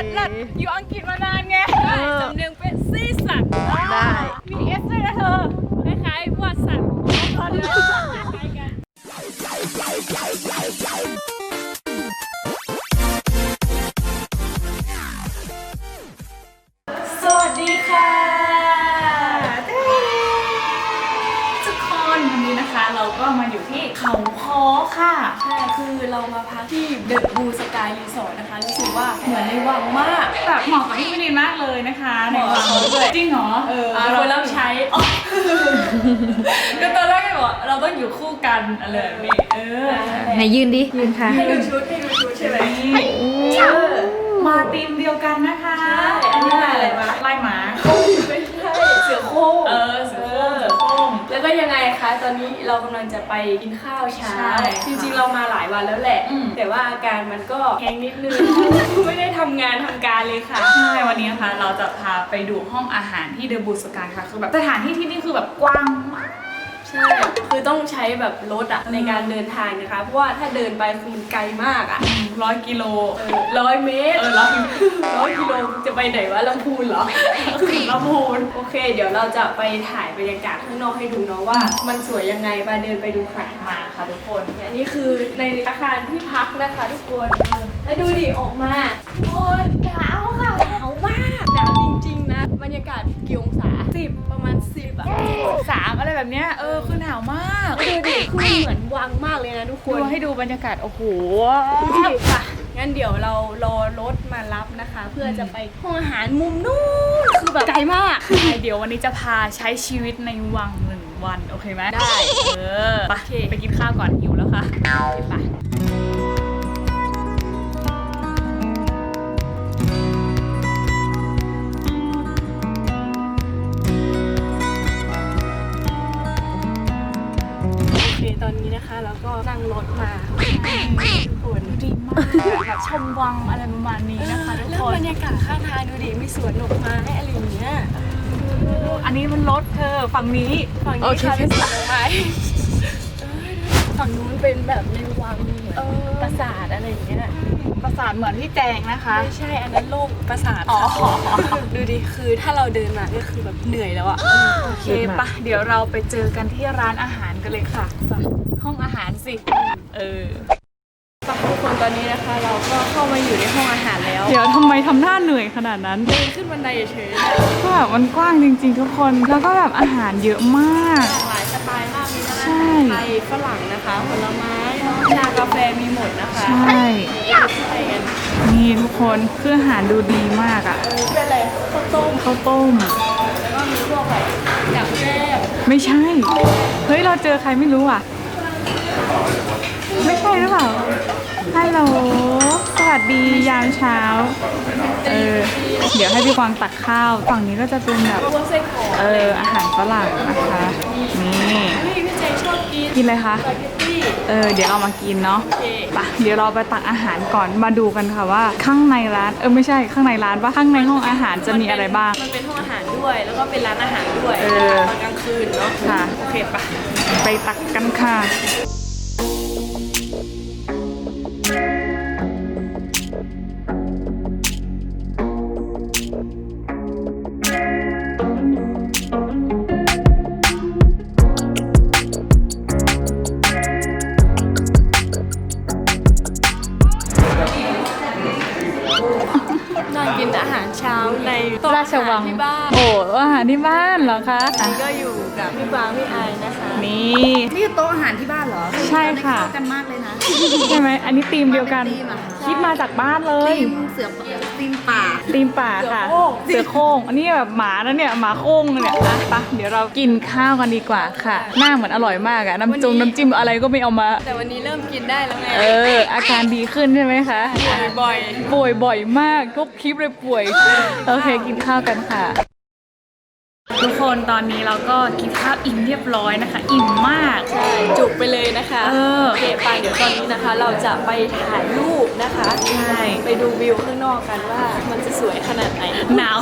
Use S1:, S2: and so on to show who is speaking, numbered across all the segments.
S1: ลิศเลิศอยู่อังกฤษมานานไง
S2: เออ
S1: สำเนียงเป็นซีสัน
S2: ได้
S1: มีเอสด้วยนะเธอ คล้ายๆวาดสันตอ เขาคอค่ะ
S3: ใช่คือเรามาพักที่เดอะบูสกายรีสอร์ทนะคะรู้สึกว่าเหมือนในวังมาก
S1: แบบเหมาะกับพี่วินินมากเลยนะคะในวังด้วยจริงเหรอ
S3: เออคนรับใช้อ๋อ
S1: ก็ตอนแรกก็บอกว่าเราต้องอยู่คู่กันอะไรแบบนี้เออ
S2: ไหนยืนดิยืนค่ะ
S3: ให้ดูชุดให้ดูชุดใช่ไหม
S1: เออมาทีมเดียวกันนะคะ
S3: ตอนนี้เรากำลังจะไปกินข้าวเช้า
S1: ใช่
S3: จริงๆเรามาหลายวันแล้วแหละ
S1: อืม
S3: แต่ว่าอาการมันก็แห้งนิดนึง ไม่ได้ทำงานทำการเลยค่ะ
S1: ใช่วันนี้นะคะเราจะพาไปดูห้องอาหารที่เดอะบูสกายค่ะคือแบบสถานที่ที่นี่คือแบบกว้างมาก
S3: ใช่ คือต้องใช้แบบรถอะในการเดินทางนะคะ เพราะว่าถ้าเดินไปคือมันไกลมากอะ
S1: ร้อยกิโล
S3: ร้อยเมตร
S1: เออร้อย
S3: ร้อยกิโลจะไปไหนวะลำพูนเหรอ
S1: ลำพูน
S3: โอเค เดี๋ยวเราจะไปถ่ายบรรยากาศข้างนอกให้ดูเนาะว่า มันสวยยังไงไปเดินไปดูค่ะ
S1: มาค่ะทุกคน
S3: อันนี้คือในอาคารที่พักนะคะทุกคน แล้วดูดิออกมาทุกคนหนาวค่ะหนาวมากหนาวจริงๆนะ บรรยากาศ
S1: แบบเนี้ยเออคือหนาวมาก
S3: ดูดิคือมันเหมือนวังมากเลยนะทุกค
S1: ดู
S3: น
S1: ให้ดูบรรยากาศโอ้โห
S3: ค่ะงั้นเดี๋ยวเรารอรถมารับนะคะ เพื่อจะไปห้องอาหารมุมนู้นคือแบบไกลมาก
S1: เดี๋ยววันนี้จะพาใช้ชีวิตในวังหนึ่งวัน โอเคไหม
S3: ได้
S1: เออ ไป
S3: โอเค
S1: ไปกินข้าวก่อนหิวแล้ว
S3: รรยากาศข้างทางดูดิมีสวนดอกไม้อะไรอย่างเงี้ย
S1: อันนี้มันรถเธอฝั่งนี้
S3: ฝั่ง
S1: โอ
S3: นี้
S1: เค
S3: ค่ะเป็นสวนดอกไม้ฝั่งนู้นเป็นแบบในวังเหมือน
S1: เออ
S3: ปราสาทอะไรอย่างเงี้ย
S1: ประสานเหมือนที่แจงนะคะ
S3: ไม่ใช่อันนั้นโลกปราสาท
S1: อ๋อ
S3: ดูดิคือถ้าเราเดินมาก็คือแบบเหนื่อยแล้วอะ
S1: โอเคปะเดี๋ยวเราไปเจอกันที่ร้านอาหารกันเลยค่ะไปห้องอาหารสิเออ
S3: ปะทุกคน ตอนนี้นะคะ เราก็เข้ามาอยู่ในห้องอาหารแล้ว
S1: เดี๋ยวทำไมทำหน้าเหนื่อยขนาดนั้น
S3: เดินขึ้นบันไดเฉยๆ
S1: ก็แบบมันกว้างจริง ๆ ทุกคน แล้วก็แบบอาหารเยอะมาก
S3: หลากหลายสไตล์มากมีทั้ง
S1: ใช่
S3: อาหารไทยฝรั่งนะคะผลไม้ชากาแฟมีหมดนะคะ
S1: ใช่
S3: ใช่กัน
S1: นี่ทุกคนเครื่องอาหารดูดีมากอะ่ะ
S3: เออเป็นอะไรข้าวต้ม
S1: ข้าวต้ม
S3: แล้วก็มีพวกแบบกับแก้ม
S1: ไม่ใช่ เฮ้ย เราเจอใครไม่รู้อะ ไม่ใช่หรือเปล่า ฮัลโหล สวัสดียามเช้า เออ เดี๋ยวให้พี่กวางตักข้าว ฝั่งนี้ก็จะเป็นแบบ
S3: พวกไส้กรอก
S1: เออ อาหารฝรั่งนะคะนี่
S3: นี่ พี่เจชอบกิน
S1: กินเลยคะ
S3: สปาเกตตี้
S1: เออ เดี๋ยวเอามากินเนาะ
S3: โอเค
S1: ไปะเดี๋ยวเราไปตักอาหารก่อน มาดูกันค่ะว่าข้างในร้าน เออไม่ใช่ข้างในร้านว่าข้างในห้องอาหารจะมีอะไรบ้าง
S3: มันเป็นห้องอาหารด้วย แล้วก็เป็นร้านอาหารด้วย
S1: เออ
S3: ตอนกลางคืนเนาะ
S1: ค่ะ
S3: โอเคปะ
S1: ไปตักกันค่ะ
S3: เช้าในโต๊ะ
S1: ราชวัง
S3: อาหารที่บ้าน
S1: โอ้อาหารที่บ้านเหรอคะ
S3: อันนี้ก็อยู่กับพี่บางพี่ไอายนะคะ
S1: นี่
S2: นี่โต๊ะอาหารที่บ้านเหรอ
S1: ใช่ค่ะ
S2: เข้ากันมากเลยนะ
S1: ใช่ไหมอันนี้ธีมเดียวกัน
S2: มาเป็นธีมเหรอคะ
S1: คิดมาจากบ้านเลย
S2: ตีมเสือตีม ป่า
S1: ธีมป่าค่ะ เสือโคร่งอันนี้แบบหมาแล้วเนี่ยหมาโคร่งเนี่ยอะไปะเดี๋ยวเรากินข้าวกันดีกว่าค่ะ หน้าเหมือนอร่อยมากอะน้ำจงน้ำจิ้มอะไรก็ไม่เอามา
S3: แต่วันนี้เริ่มกินได้แล้วไง
S1: เออ อาการดีขึ้นใช่ไหมคะ
S3: บ่อย
S1: ป่วยบ่อยมากทุกคลิปเลยป่วย โอเคกินข้าวกันค่ะ ทุกคนตอนนี้เราก็กินข้าวอิ่มเรียบร้อยนะคะ อิ่มมาก
S3: ๆใช่จุกไปเลยนะคะ
S1: เออ
S3: โอเคไปเดี๋ยวตอนนี้นะคะ เราจะไปถ่ายรูปนะคะ
S1: ใช่
S3: ไปดูวิวข้างนอกกันว่ามันจะสวยขนาดไหน
S1: หนาว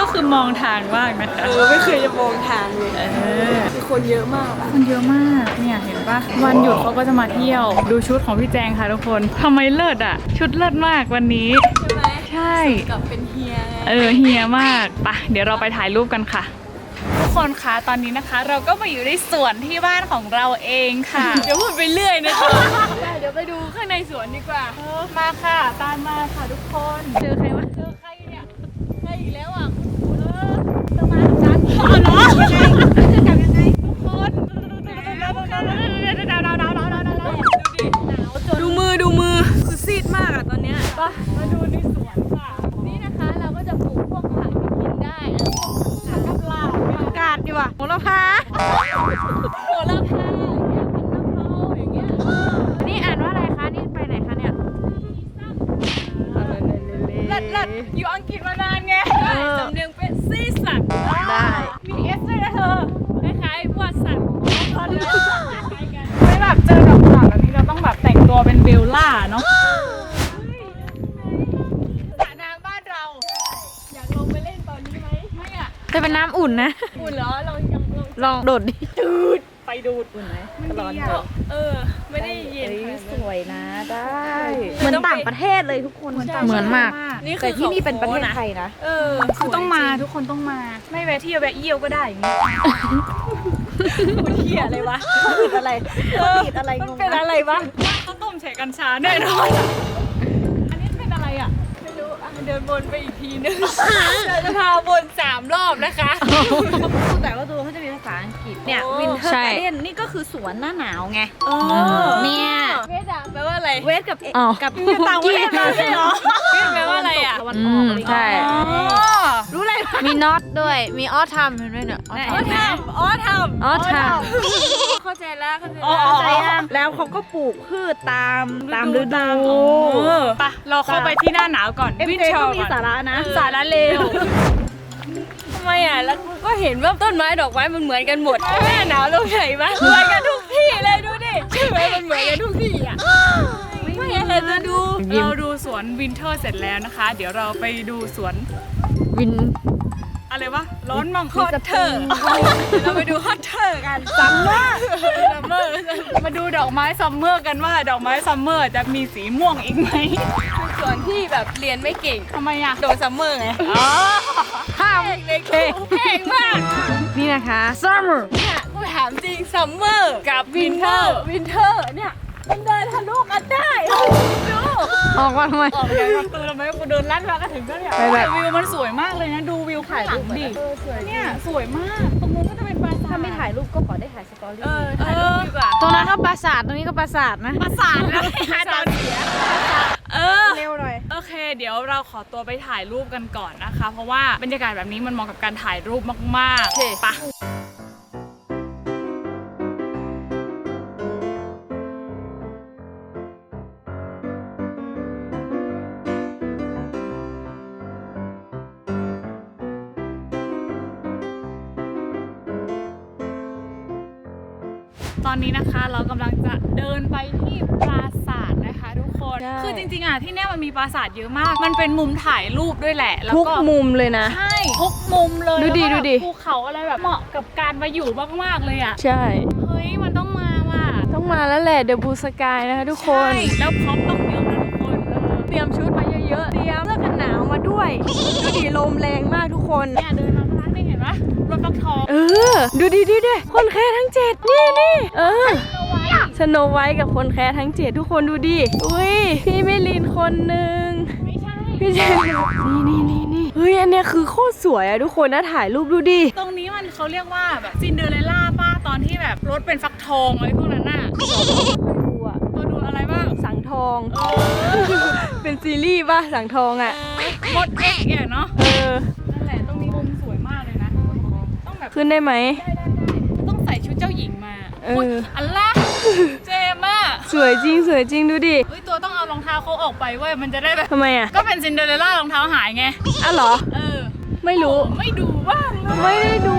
S1: ก็คือมองทางมากนะคะ
S3: เออไม่เคยจะมองทางเลย
S1: เออ
S3: คือคนเยอะมากอะ
S1: คนเยอะมาก เนี่ยเห็นปะวันหยุดเขาก็จะมาเที่ยว ดูชุดของพี่แจงค่ะทุกคนทำไมเลิศอะ ชุดเลิศมากวันนี้
S3: ใช่ไหม
S1: ใช่
S3: กับเป็นเฮียไง
S1: เออเฮียมากไปะเดี๋ยวเราไปถ่ายรูปกันค่ะทุ กคนคะตอนนี้นะคะ เราก็มาอยู่ในสวนที่บ้านของเราเองค่ะ
S3: เดี๋ยวพูดไปเรื่อยนะจ๊ะเดี๋ยวไปดูข้างในสวนดีกว่า
S1: มาค่ะ ตามมาค่ะทุกคนเจอใครวะ
S3: เจอใครเนี่ยใครอีกแล้วอะคุ
S1: เออต้อมาจันอ๋อเหรอยังไงจะกลับยังไงทุกคนดู
S3: มือดูมือคือซีดมากอะตอนเนี้ย
S1: ไปมาดูในสวน
S2: โหระพา
S3: โหระพาอย่างเงี้ยผักกะเพราอย่างเงี้ย
S2: นี่อ่านว่าอะไรคะ นี่ไปไหนคะเนี่ย
S1: เลิศเลิศอยู่อังกฤษมานานไง
S3: ได้สำเนียงเป็นซีสัน
S2: ได้
S1: มีเอสด้วยนะเธอ
S3: คล้ายๆวัดสัน
S1: ไม่แบบเจอดอกกุหลาบแบบนี้เราต้องแบบแต่งตัวเป็นเบลล่าเนาะ
S3: สระน้ำบ้านเรา อยากลงไปเล่นตอนนี้ไหมไม่อะ
S2: จะเป็นน้ำอุ่นนะ
S3: อุ่นเหรอเรายัง ลง
S2: ลองโดดดิ
S1: ไปดูดอุ่นไหมมันดี
S3: ก็
S1: อะ
S3: เออ ไม่ได้เย็นขนาดนั้น
S2: สวยนะได้ เหมือนต่างประเทศเลยทุกคนเหมือนมาก
S3: นี่คื
S2: แต่
S3: อ
S2: ที่นี่เป็นประเทศ
S3: ขาโค้ง
S2: ไทยนะ
S3: เออ
S1: คือต้องมาทุกคนต้องมา ไม่แวะที่แวะเยี่ยวก็ได้อย่างเงี้ย
S3: คุณเหี้ยอะไรวะ
S2: ติดอะไรติดอะไรงง
S3: เป็นอะไรวะ
S1: ข้าวต้มแฉกัญชาแน่นอนอันนี้เป็นอะไรอะ
S3: ไม่รู้อะเดินวนไปอีกทีนึงเราจะพาวนสามรอบนะคะ
S2: แต่ว่าตัวเขาจะมีภาษาอังกฤษเนี่ย
S3: โอ้
S2: วินเทอร์การ์เด้นนี่ก็คือสวนหน้าหนาวไง
S3: เออ
S2: เนี่ย
S3: เวทอะแปลว่าอะไร
S2: เวสกับเอ
S4: อ้าว
S2: กับต่างประเทศมาเลยเหรอ
S3: เวทแปลว่าอะไรอะ
S2: ตะวันออกอะไรอย่าง
S4: ใช่ มีน็อตด้วย มีออทัมเห็นไหมเนี่ยออ
S3: อ๋อ
S4: ทัม
S3: ทำอ๋อทำ
S4: ออทัม
S3: เข้าใจแล้วเข้าใจ
S1: อ๋อ
S3: แล้ว
S1: อ๋อ
S2: ใจยังแล้วเขาก็ปลูกพืชตามตามฤดู
S1: ไปเราเข้าไปที่หน้าหนาวก่อน
S2: เอ็ม
S1: วิน
S2: เจ
S1: เชอ
S2: ก็
S1: ร์
S2: มี
S1: ก่อน
S2: สาระนะ
S1: สาระเลว
S3: ทำไมอะแล้วกูก็เห็นว่าต้นไม้ดอกไม้มันเหมือนกันหมดแม่หนาวลงไหนปะเหมือนกันทุกที่เลยดูดิใช่ไหมมันเหมือนกันทุกที่อะไม่เห็นจะดู
S1: เราดูสวนวินเทอร์เสร็จแล้วนะคะ เดี๋ยวเราไปดูสวน
S4: วิน
S1: อะไรวะ ร้อนมัง
S3: ฮอตเทอร์เราไปดูฮอตเทอร์กัน
S1: ซัมเมอร์
S3: ซัมเมอร์
S1: มาดูดอกไม้ซัมเมอร์กันว่าดอกไม้ซัมเมอร์จะมีสีม่วงอีกไหม
S3: ส่วนที่แบบเรียนไม่เก่ง
S1: ทำไมอะ
S3: โดนซัมเมอร์ไง
S1: อ๋อ
S3: ห้ามเด็กๆแพงมาก
S4: นี่นะคะ summer
S3: เนี่ยกูถามจริงซัมเมอร์กับวินเทอร์วินเทอร์เนี่ยมันเดินทะลุกันได้ดู
S4: ออกมาทำไม
S1: ออกไปมาเตือนทำไมกูเดินลัดมาก็ถึงก็เนี่ย
S4: ไปแบบ
S1: วิวมันสวยมากเลยนะ ดูวิวข้างหลังดิเนี่ยสวยมาก ตรงนู้นก็จะเป็นปราสาท
S2: ถ้าไม่ถ่ายรูปก็ขอได้ถ่ายสตอรี่
S3: เออถ่ายรูปดีกว่า
S4: ตรงนั้นก็ปราสาทตรงนี้ก็ปราสาทนะ
S1: ปราสาทนะหาตอนเสียเออ
S2: เร็วหน่อย
S1: โอเค เดี๋ยวเราขอตัวไปถ่ายรูปกันก่อนนะคะ เพราะว่าบรรยากาศแบบนี้มันเหมาะกับการถ่ายรูปมากๆไปะ ตอนนี้นะคะเรากำลังจะเดินไปที่ปราสาทนะคะ ทุกคน
S4: ใช่
S1: คือจริงๆอะที่เนี่ยมันมีปราสาทเยอะมาก มันเป็นมุมถ่ายรูปด้วยแหละ แล้ว
S4: ทุก
S1: ก็
S4: มุมเลยนะ
S1: ใช่ ทุกมุมเลย
S4: ดูดิ
S1: แล้วก็
S4: ดูดิ
S1: ภูเขาอะไรแบบเหมาะกับการมาอยู่มากๆเลยอะ
S4: ใช่
S1: เฮ้ยมันต้องมาว่ะ
S4: ต้องมาแล้วแหละเดบูสกายนะคะทุกคน
S1: ใช่แล้วพร็อพต้องเยอะนะทุกคน
S4: เตรียมชุดมาเยอะๆ เตรียมเสื้อกันหนาวมาด้วยดูดิลมแรงมากทุกคน
S1: เนี่ยเดินมาร้านนี่เห็น ปะรถฟักทอง
S4: เออ ดูดิดิดิคนแค่ทั้งเจ็ดนี่นี่เออสโนไวท์กับคนแค่ทั้งเจ็ดทุกคนดูดิอุ้ยพี่มิลินคนหนึ่ง
S1: ไม่ใช่
S4: พี่เจนนี่นี่นี่นี่เฮ้ยอันเนี้ยคือโคตรสวยอะทุกคนนะถ่ายรูปดูดิ
S1: ตรงนี้มันเขาเรียกว่าแบบซินเดอเรลล่าป้าตอนที่แบบรถเป็นฟักทองอะไรพวกนั้นน่ะ
S4: ดูอะ
S1: ตัวดูอะไรบ้าง
S4: สังทองเป็นซีรีส์ป่ะสังทองอะ
S1: มดเอ็กซ์เนี่ยเนาะ
S4: เออ ขึ้นได้ไหม
S1: ต้องใส่ชุดเจ้าหญิงมา
S4: เออ
S1: ยอัลล่ะเจมอะ
S4: สวยจริงสวยจริงดูดิ
S1: เฮ้ยตัวต้องเอารองเท้าเขาออกไปเว้ยมันจะได้แบบ
S4: ทำไมอะ
S1: ก็เป็นซินเดอเรลล่ารองเท้าหายไง
S4: อะเหรอ
S1: เออ
S4: ไม่รู้
S1: ไม่ดูบ้างเลย
S4: ไม่ได้ดู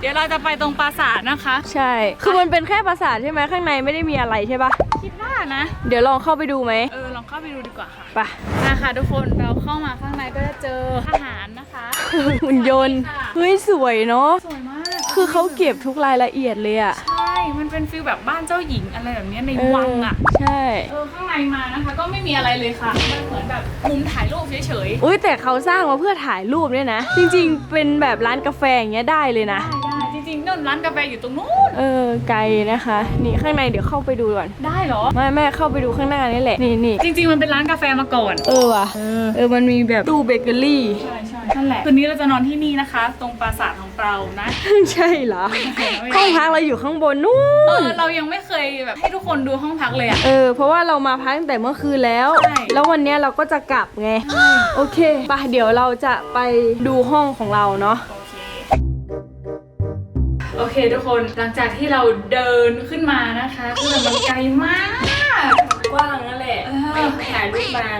S1: เดี๋ยวเราจะไปตรงปราสาทนะคะ
S4: ใช่ คือมันเป็นแค่ปราสาทใช่ไหมข้างในไม่ได้มีอะไรใช่ปะ
S1: คิดว่านะ
S4: เดี๋ยวลองเข้าไปดูไหม
S1: เออลอง เข้าไปดูดีกว่าค่ะ
S4: ไป
S1: นะคะทุกคนเราเข้ามาข้างในก็จะเจอทหารนะคะ
S4: หุ่นยนต์เฮ้ยสวยเนาะ
S1: สวยมาก
S4: คือเขาเก็บทุกรายละเอียดเลยอะ
S1: ใช่ช่มันเป็นฟิลแบบบ้านเจ้าหญิงอะไรแบบเนี้ยใน
S4: เออ
S1: วังอะ
S4: ใช่
S1: เออข้างในมานะคะ ก็ไม่มีอะไรเลยค่ะมันเหมือนแบบมุมถ่ายรูปเฉย
S4: อุ้ยแต่เขาสร้างมาเพื่อถ่ายรูปเนี่ยนะ จริง ๆ เป็นแบบร้านกาแฟอย่างเงี้ยได้เลย
S1: ๆ
S4: นะ
S1: ได้ได้จริงๆ นั่นร้านกาแฟอยู่ตรงนู้น
S4: เออไกลนะคะ นี่ข้างในเดี๋ยวเข้าไปดูก่อน
S1: ได้เหรอ
S4: ไม่แม่เข้าไปดูข้างหน้านี่แหละ นี่นี่
S1: จริง ๆ มันเป็นร้านกาแฟมาก่อน
S4: เออว่ะ เออมันมีแบบตู้เบเกอรี่
S1: ใช่ใช่นั่นแหละ คืนนี้เราจะนอนที่นี่นะคะ ตรงปราสาทของเรานะ
S4: ใช่เหรอ ห้องพักเราอยู่ข้างบนนู่
S1: เอนอเรายังไม่เคยแบบให้ทุกคนดูห้องพักเลยอะ
S4: เออ เพราะว่าเรามาพักตั้งแต่เมื่อคืนแล้ว
S1: ใช่
S4: แล้ววันเนี้ยเราก็จะกลับไง โอเคไปะเดี๋ยวเราจะไปดูห้องของเราเนาะ
S1: โอเค โอเคทุกคนหลังจากที่เราเดินขึ้นมานะคะคือมันไกลมาก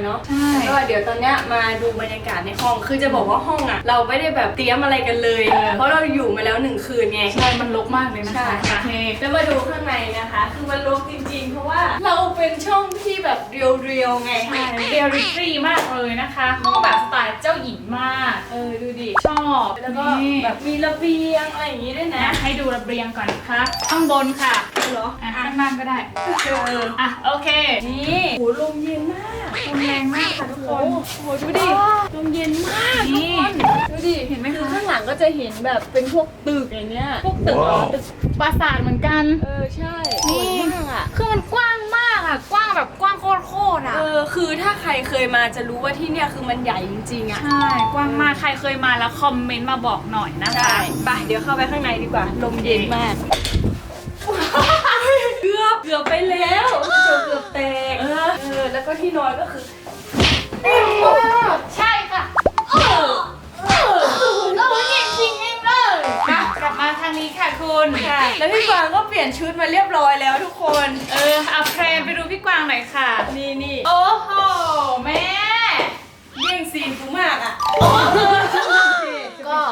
S3: เนาะ
S1: ใช่
S3: ก็เดี๋ยวตอนเนี้ยมาดูบรรยากาศในห้องคือจะบอกว่าห้องอะเราไม่ได้แบบเตรียมอะไรกันเลยเพราะเราอยู่มาแล้วหนึ่งคืนไง
S1: ใช่มันรกมากเลยนะคะ
S3: ใช่
S1: โอเค
S3: แล้วมาดูข้างในนะคะ คือมันรกจริงๆ เพราะว่าเราเป็นช่องที่แบบเรียวๆไง
S1: ใช่เรียลลิตี้มากเลยนะคะห้องแบบสไตล์เจ้าหญิงมาก
S3: เออดูดิ
S1: ชอบ
S3: แล้วก็
S1: นี่
S3: แบบมีระเบียงอะไรอย่างงี้ด้วยนะ
S1: นะให้ดูระเบียงก่อนนะคะข้างบนค่ะ
S3: เหรอ
S1: อะข้างล่างก็ได้
S3: เออ
S1: อะโอเค
S3: นี่โหลมเย็นมาก
S1: ลมแรงมากค่ะทุกค
S3: โอ้
S1: น
S3: โหดูดิลมเย็นมากทุก
S1: นี่
S3: คนดูดิเห็นไหมคะข้างหลังก็จะเห็นแบบเป็นพวกตึกอย่างเงี้ยพวกตึกเหรอตึก
S1: ปราสาทเหมือนกัน
S3: เออใช่
S1: นี่
S3: สวยมากอะ
S1: คือมันกว้างมากอะ กว้างแบบกว้างโคตรโคตรอะ
S3: เออคือถ้าใครเคยมาจะรู้ว่าที่เนี่ยคือมันใหญ่จริงๆอะ
S1: ใช่ กว้างมาก ใครเคยมาแล้วคอมเมนต์มาบอกหน่อยนะคะ
S3: ไปเดี๋ยวเข้าไปข้างในดีกว่า ลมเย็นมากเกื อบเกือบไปแล้วเกือบเกือบแตกเออเออ แล้วก็ที่นอนก็คือ
S1: ใช่ค่ะเออเออเออจริงจริงๆเลยมากลับมาทางนี้ค่ะคุณ
S3: ค่ะ แล้วพี่ฟางก็เปลี่ยนชุดมาเรียบร้อยแล้วทุกคน
S1: เออเอาเพลงไปดูพี่กวางหน่อยค่ะ
S3: นี่นี่
S1: โอ้โห แม่
S3: เย่งซีนกูมากอะ
S1: ก็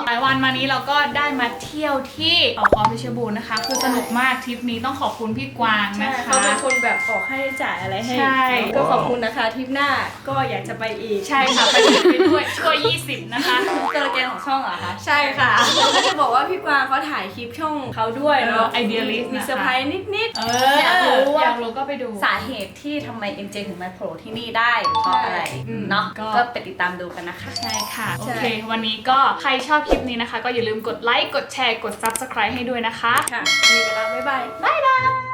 S1: หลายวันมานี้เราก็ได้มาเที่ยวที่เขาคอเพชรบูรณ์นะคะ คือสนุกมากทริปนี้ต้องขอบคุณพี่กวาง
S3: ใช่
S1: นะ
S3: เขา
S1: คะ
S3: เป็นคนแบบขอค่าใช้จ่ายอะไรให้
S1: ใช่
S3: ก็ขอบคุณนะคะทริปหน้าก็อยากจะไปอีก
S1: ใช่ค่ะไปถึงไปด้วยช่วย20 นะคะ
S3: สโลแกนของช่องเหรอคะ ใช่ค่ะก็จะบอกว่าพี่กวางเขาถ่ายคลิปช่องเขาด้วยเนาะ
S1: เออ Idealist
S3: มี
S1: นะคะ
S3: เซอร์ไพรส์นิดๆ
S1: เอออยากรู้อยากรู้ก็ไปดู
S2: สาเหตุที่ทำไม MJ ถึงมาโผล่ที่นี่ได้เพราะอะไร
S3: อืม
S2: เนาะ
S1: ก็
S2: ก็ไปติดตามดูกันนะคะ
S1: ใช่ค่ะ โอ
S3: ใช่
S1: เค วันนี้ก็ใครชอบคลิปนี้นะคะ ก็อย่าลืมกดไลค์ กดแชร์ กด Subscribe ให้ด้วยนะคะ
S3: ค่ะวันนี้ไปแล้วบ๊ายบาย
S1: บ๊ายบาย